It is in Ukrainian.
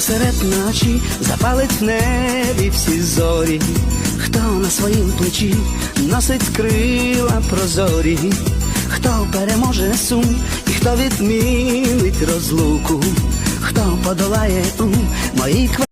посеред ночі запалить в небі всі зорі, хто на своїм плечі носить крила прозорі, хто переможе сум, і хто відмінить розлуку, хто подолає у моїй квартирі.